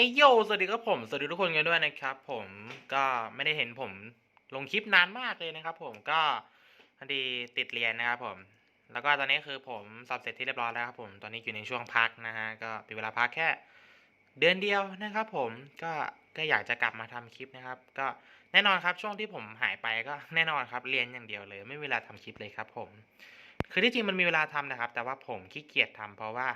ฮ้ยโย สวัสดีครับผม สวัสดีทุกคนกันด้วยนะครับ ผมก็ไม่ได้เห็นผมลงคลิปนานมากเลยนะครับ ผมก็พอดีติดเรียนนะครับ ผม แล้วก็ตอนนี้คือผมสอบเสร็จที่เรียบร้อยแล้วครับผม ตอนนี้อยู่ในช่วงพักนะฮะ ก็เป็นเวลาพักแค่ เดือนเดียวนะครับ ผมก็ก็อยากจะกลับมาทำคลิปนะครับ ก็แน่นอนครับช่วงที่ผมหายไปก็แน่นอนครับเรียนอย่างเดียวเลย ไม่มีเวลาทำคลิปเลยครับ ผม คือที่จริงมันมีเวลาทำนะครับ แต่ว่าผมขี้เกียจทำเพราะว่า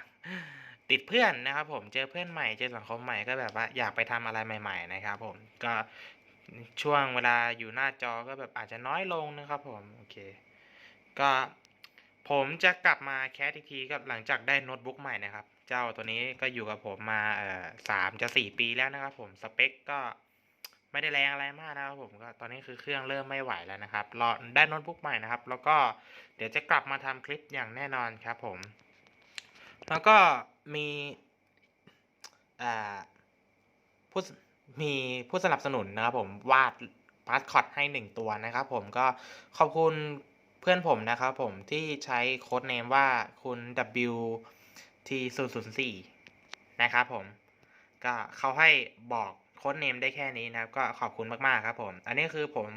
ติดเพื่อนนะครับ ผมเจอเพื่อนใหม่เจอสังคมใหม่ก็แบบว่าอยากไปทำอะไรใหม่ ๆ นะครับ ผมก็ช่วงเวลาอยู่หน้าจอก็แบบอาจจะน้อยลงนะครับ ผมโอเค ก็ผมจะกลับมาแคสอีกทีกับหลังจากได้โน้ตบุ๊กใหม่นะครับ เจ้าตัวนี้ก็อยู่กับผมมาเอ่อสามจะสี่ปีแล้วนะครับ ผมสเปคก็ไม่ได้แรงอะไรมากนะครับผมก็ตอนนี้คือเครื่องเริ่มไม่ไหวแล้วนะครับรอได้โน้ตบุ๊กใหม่นะครับ แล้วก็เดี๋ยวจะกลับมาทำคลิปอย่างแน่นอนครับผม แล้วก็มีผู้มีผู้สนับสนุนนะครับผมวาดมาสคอตให้หนึ่งตัวนะครับผมก็ขอบคุณเพื่อนผมนะครับผมที่ใช้โค้ดเนมว่าคุณ W T 0 0 4นะครับผมก็เขาให้บอกโค้ดเนมได้แค่นี้นะครับ ก็ขอบคุณมาก ๆ ครับผม อันนี้คือผม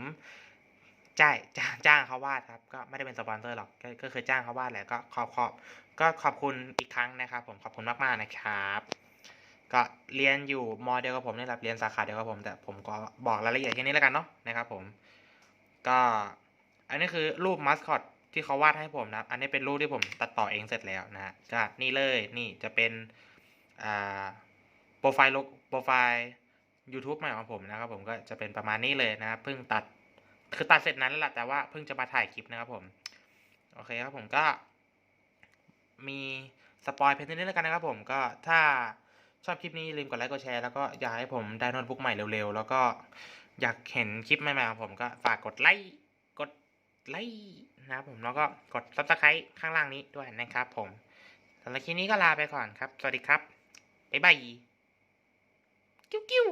จ่ายจ้างจ้างเขาวาดครับ ก็ไม่ได้เป็นสปอนเซอร์หรอกก็คือจ้างเขาวาดแหละก็ขอบขอบก็ขอบคุณอีกครั้งนะครับ ผมขอบคุณมากๆนะครับ ก็เรียนอยู่มเดียวกับผมนี่แหละเรียนสาขาเดียวกับผม แต่ผมก็บอกรายละเอียดแค่นี้แล้วกันเนาะนะครับผม ก็อันนี้คือรูปมัสคอตที่เขาวาดให้ผมนะครับอันนี้เป็นรูปที่ผมตัดต่อเองเสร็จแล้วนะก็นี่เลยนี่จะเป็นอ่าโปรไฟล์โปรไฟล์ YouTube ใหม่ของผมนะครับผมก็จะเป็นประมาณนี้เลยนะเพิ่งตัด คือตัดเสร็จนั้นแล้วแหละแต่ว่าเพิ่งจะมาถ่ายคลิปนะครับผม โอเคครับผมก็ มีสปอยเพียงเท่นี้แล้วกันนะครับผมก็ถ้าชอบคลิปนี้ลืมกดไลค์กดแชร์แล้วก็อยากให้ผมได้โน้ตบุ๊กใหม่เร็วๆ แล้วก็อยากเห็นคลิปใหม่ๆของผมก็ฝากกดไลค์กดไลค์นะครับผมแล้วก็กดซับสไครต์ข้างล่างนี้ด้วยนะครับผมสำหรับคลิปนี้ก็ลาไปก่อนครับ สวัสดีครับบ๊ายบายกิ้วกิ้ว